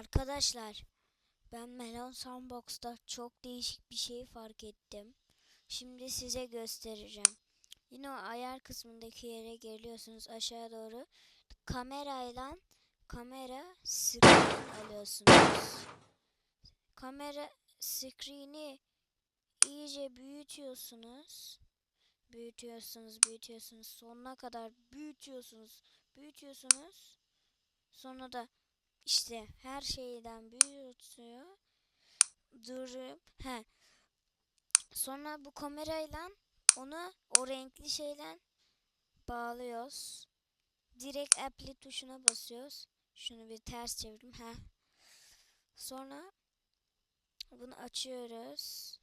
Arkadaşlar ben Melon Sandbox'ta çok değişik bir şey fark ettim. Şimdi size göstereceğim. Yine o ayar kısmındaki yere geliyorsunuz aşağı doğru. Kamerayla kamera screen alıyorsunuz. Kamera screen'i iyice büyütüyorsunuz. Büyütüyorsunuz, büyütüyorsunuz. Sonuna kadar büyütüyorsunuz, büyütüyorsunuz. Sonra da işte her şeyden büyütüyor. Durup he. Sonra bu kamerayla onu o renkli şeyle bağlıyoruz. Direkt apply tuşuna basıyoruz. Şunu bir ters çevirdim. He. Sonra bunu açıyoruz.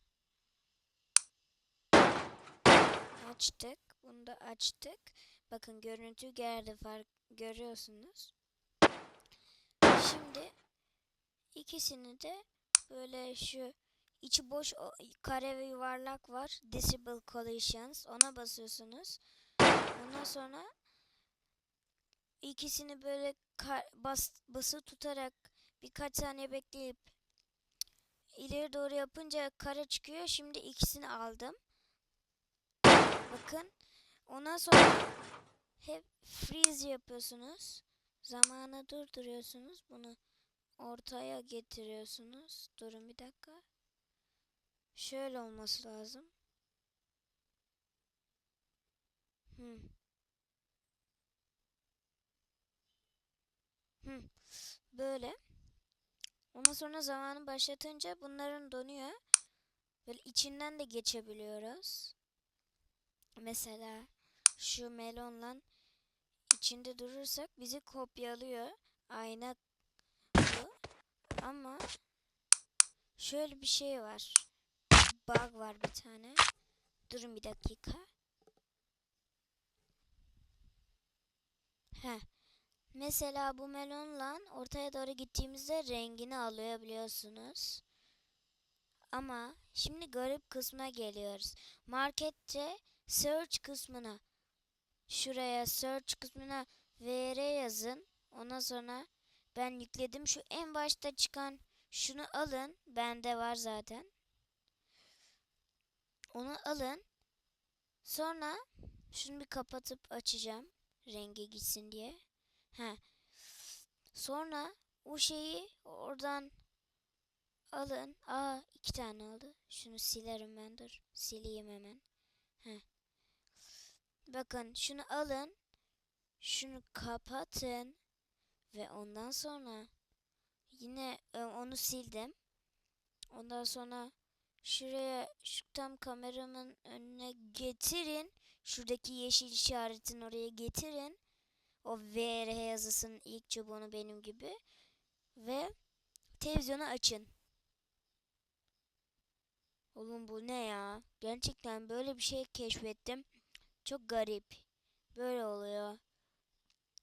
Açtık. Bunu da açtık. Bakın görüntü geldi fark görüyorsunuz. Şimdi ikisini de böyle şu içi boş kare ve yuvarlak var. Disable Collisions. Ona basıyorsunuz. Ondan sonra ikisini böyle bas, bası tutarak birkaç saniye bekleyip ileri doğru yapınca kare çıkıyor. Şimdi ikisini aldım. Bakın. Ondan sonra hep freeze yapıyorsunuz. Zamanı durduruyorsunuz. Bunu ortaya getiriyorsunuz. Durun bir dakika. Şöyle olması lazım. Hmm. Hmm. Böyle. Ondan sonra zamanı başlatınca bunların donuyor. Böyle içinden de geçebiliyoruz. Mesela şu melonla içinde durursak bizi kopyalıyor. Ayna. Ama şöyle bir şey var. Bug var bir tane. Durun bir dakika. He. Mesela bu melonla ortaya doğru gittiğimizde rengini alıyor biliyorsunuz. Ama şimdi garip kısma geliyoruz. Markette search kısmına şuraya search kısmına VR yazın. Ondan sonra ben yükledim. Şu en başta çıkan şunu alın. Bende var zaten. Onu alın. Sonra şunu bir kapatıp açacağım. Rengi gitsin diye. Ha. Sonra o şeyi oradan alın. Aa iki tane oldu. Şunu silerim ben dur. Sileyim hemen. Heh. Bakın şunu alın. Şunu kapatın. Ve ondan sonra yine e, onu sildim. Ondan sonra şuraya şu tam kameramın önüne getirin. Şuradaki yeşil işaretin oraya getirin. O VR yazısının ilk çubuğunu benim gibi. Ve televizyonu açın. Oğlum bu ne ya? Gerçekten böyle bir şey keşfettim. Çok garip. Böyle oluyor.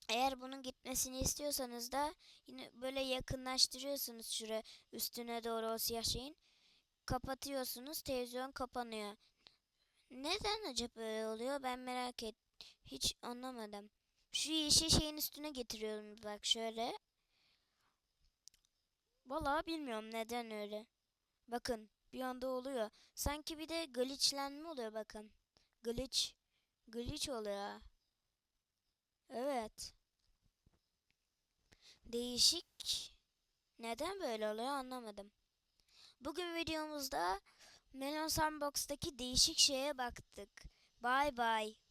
Eğer bunun gitmesini istiyorsanız da yine böyle yakınlaştırıyorsunuz şuraya üstüne doğru o siyah şeyin. Kapatıyorsunuz televizyon kapanıyor. Neden acaba böyle oluyor ben merak et. Hiç anlamadım. Şu yeşil şeyin üstüne getiriyorum bak şöyle. Vallahi bilmiyorum neden öyle. Bakın bir anda oluyor. Sanki bir de glitchlenme oluyor bakın. Glitch. Glitch oluyor. Evet. Değişik. Neden böyle oluyor anlamadım. Bugün videomuzda Melon Sandbox'taki değişik şeye baktık. Bye bye.